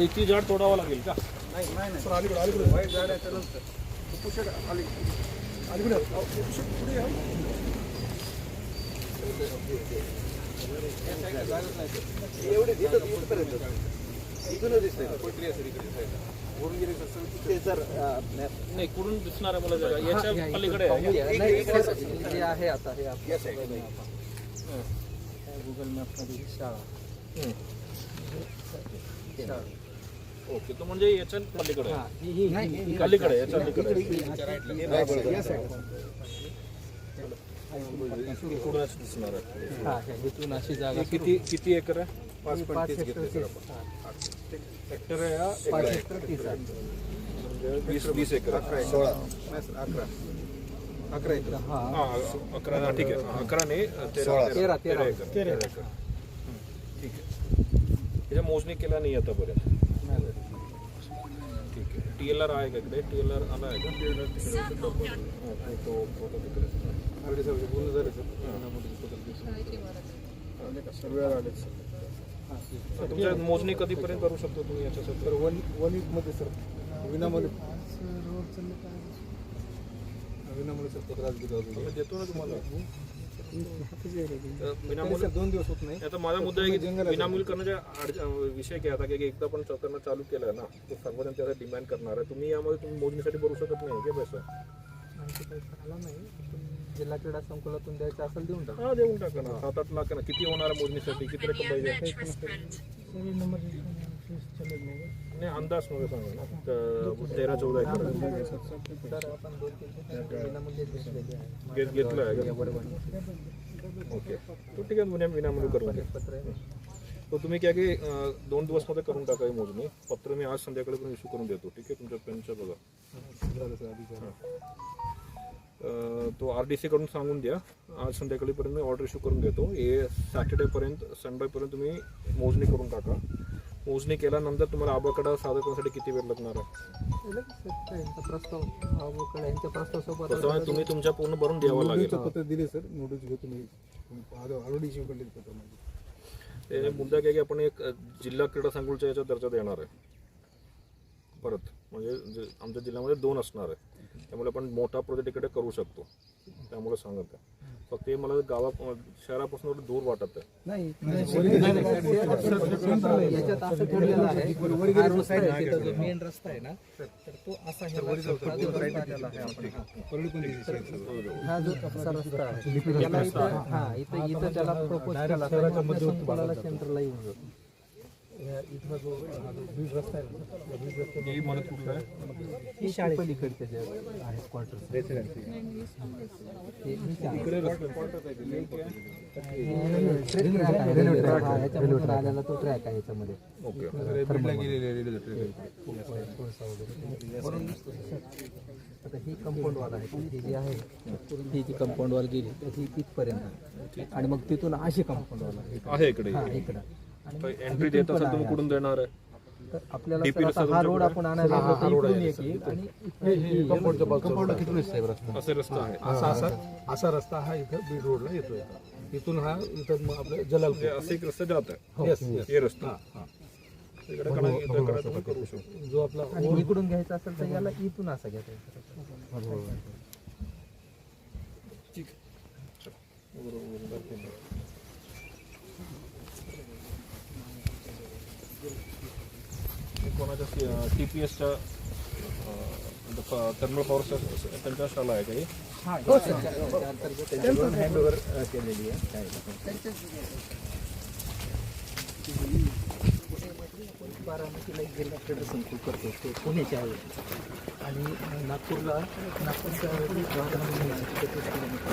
इतनी जड़ तोड़ा वाला गिल का नहीं गुगल मॅप ओके तो म्हणजे याच्या पलीकडे नाही पलीकडे याच्या पलीकडे अशी जागा किती किती एकर आहे? पाच हेक्टर आहे वीस वीस एकर. सोळा. अकरा अकरा एकर. हा. अकरा ठीक आहे. अकरा नाही तेरा तेरा तेरा एकर. हम्म. ठीक आहे. त्याच्या मोजणी केला नाही आतापर्यंत. ठीक आहे. टी एल आर आहे का इकडे? टी एल आर आला आहे का? टी एल आर तो फोटो तिकडे हं. तुमच्या मोजणी कधीपर्यंत करू शकतो तुम्ही याच्यासाठी? वन वन वीकमध्ये सर. विनामुळे विनामुळे सर आम्ही देतो ना तुम्हाला. सर विनामूल्य दोन दिवस होत नाही. आता माझा मुद्दा आहे की विनामूल्य करण्याचा विषय काय आता की एकदा पण करणं चालू केलं ना तर सर्वजण त्याचा डिमांड करणार आहे. तुम्ही यामध्ये तुम्ही मोजणीसाठी भरू शकत नाही का पैसा नाही जिल्हा क्रीडा संकुलातून द्यायचं असेल देऊन टाका. हा देऊन टाका ना. सात आठ लाख ना किती होणार आहे मोजणीसाठी? किती रक्कम पाहिजे? नाही अंदाजमध्ये सांगा ना. तर तेरा चौदा एकर. तर घेत घेतलं आहे? ओके. तो ठीक आहे विना विनामूल्य करून घ्या. पत्र आहे. तो तुम्ही काय की दोन दिवसमध्ये करून टाका ही मोजणी. पत्र मी आज संध्याकाळी पण इश्यू करून देतो. ठीक आहे तुमच्या पेनचं बघा. तो आर डी कडून सांगून द्या. आज संध्याकाळीपर्यंत मी ऑर्डर इश्यू करून देतो. हे सॅटर्डेपर्यंत संडेपर्यंत तुम्ही मोजणी करून टाका. मोजणी केल्यानंतर तुम्हाला आबाकडं सादर करण्यासाठी किती वेळ लागणार आहे? यांचा प्रस्ताव यांच्या म्हणजे तुम्ही तुमच्या पूर्ण भरून द्यावं लागेल. पत्र दिले सर. नोटीस ऑलरेडी इश्यू पत्र माझे. ते मुद्दा काय की आपण एक जिल्हा क्रीडा संकुलच्या याचा दर्जा देणार आहे. परत. म्हणजे जे- आमच्या जिल्ह्यामध्ये दोन असणार आहे. त्यामुळे आपण मोठा प्रोजेक्ट इकडे करू शकतो. त्यामुळे सांगत आहे. फक्त हे मला गावा शहरापासून थोडं दूर वाटत आहे नाही याच्यात असं ठरलेलं आहे हा मेन रस्ता आहे ना तर तो असा हा जो रस्ता आहे हा. हा रस्ता त्याला इथं हा इथं इथं त्याला प्रपोज केला सेंटरला येऊन जातो इथला जो हा जो बीड रस्ता आहे ना, या बीड रस्त्याने ही मला कुठलं आहे ही शाळे पलीकडचे जे आहे क्वार्टर ह्याच्यामधून आलेला तो ट्रॅक आहे याच्यामध्ये ओके बीडला गेलेले रेल्वे ट्रेन आता ही कंपाऊंड वॉल आहे. ही जी आहे ही जी कंपाऊंड वॉल गेली तर ही तिथपर्यंत. आणि मग तिथून अशी कंपाऊंड वॉल आहे. इकडे. इकडं. एंट्री देत असेल तुम्ही कुठून देणार आहे? तर आपल्याला सर आता हा रोड आपण आणायला तर इकडून एक येईल आणि ही- साहेब रस्ता असे रस्ता आहे. असा असा असा रस्ता हा इथं बीड रोडला येतोय. इथून हा इथं मग आपलं जलालपूर. म्हणजे असे एक रस्ता जात आहे. येस येस हे रस्ता. इकडे कडा इकडे कडा तुम्ही करू शकतो. जो आपला आणि इकडून घ्यायचं असेल तर याला इथून असं घ्यायचं कोणाच्या टी पी एसच्या थर्मल पॉवर त्यांच्या शाळा आहे काही? हो त्यांच्याकडून हँडओव्हर केलेली आहे. बारामतीला एक जिल्हा क्रीडा संकुल करतो ते पुण्याचे आहे? आणि नागपूरला नागपूरच्या गावामध्ये मुलांची तेहतीस किलोमीटर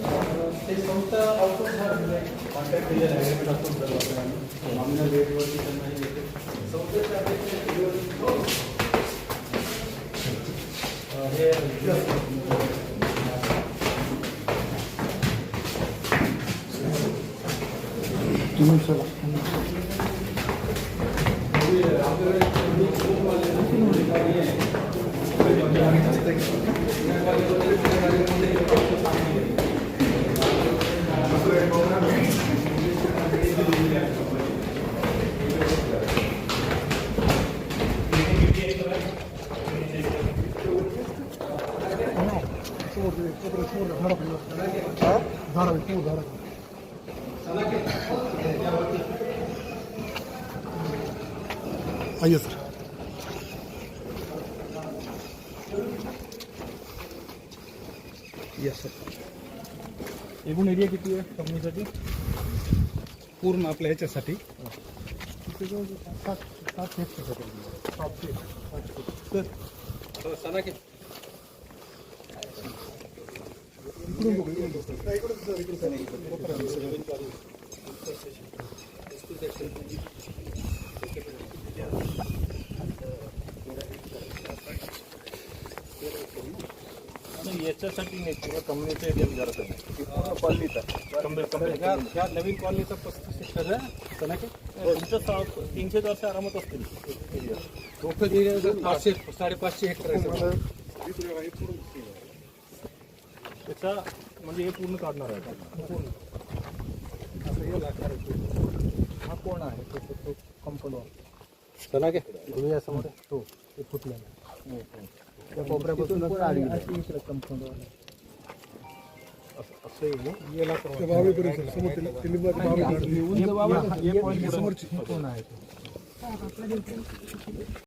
ते संस्था आउटसोर्स म्हणजे कॉन्ट्रॅक्ट केलेला आहे पेमेंट आउटसोर्स करतो आम्ही नॉमिनल रेटवरती त्यांना हे देते संस्थेचे अध्यक्ष हे आमच्याकडे आइए सर यस सर एकूण एरिया किती आहे कंपनीसाठी पूर्ण आपल्या ह्याच्यासाठी सात सात सातशे सर याच्यासाठी नाही किंवा कंपनीच्या एरियात गरज आहे. पूर्ण कॉलनीचा कंपनी कंपनी ह्या नवीन कॉलनीचा पस्तीस हेक्टर आहे. सनाके तुमच्या सहा- तीनशे चारशे आरामात असतील. टोटल एरिया पाचशे साडेपाचशे हेक्टर आहे सर. त्याचा म्हणजे हे। पूर्ण। काढणार आहे असं हे लागणार आहे हा कोण आहे? तो तो- तो कंपनी चला घे घेऊया समोर तो ते फुटलेला त्या कोपऱ्यापासून कोण आडवी आहे? अशी इकडे कंपाऊंड वाला. असं येईल याला ते बावे करू सर समोर ते ते लिंबाचे बावे काढले. हे- हे- हे कोण आहे? तो?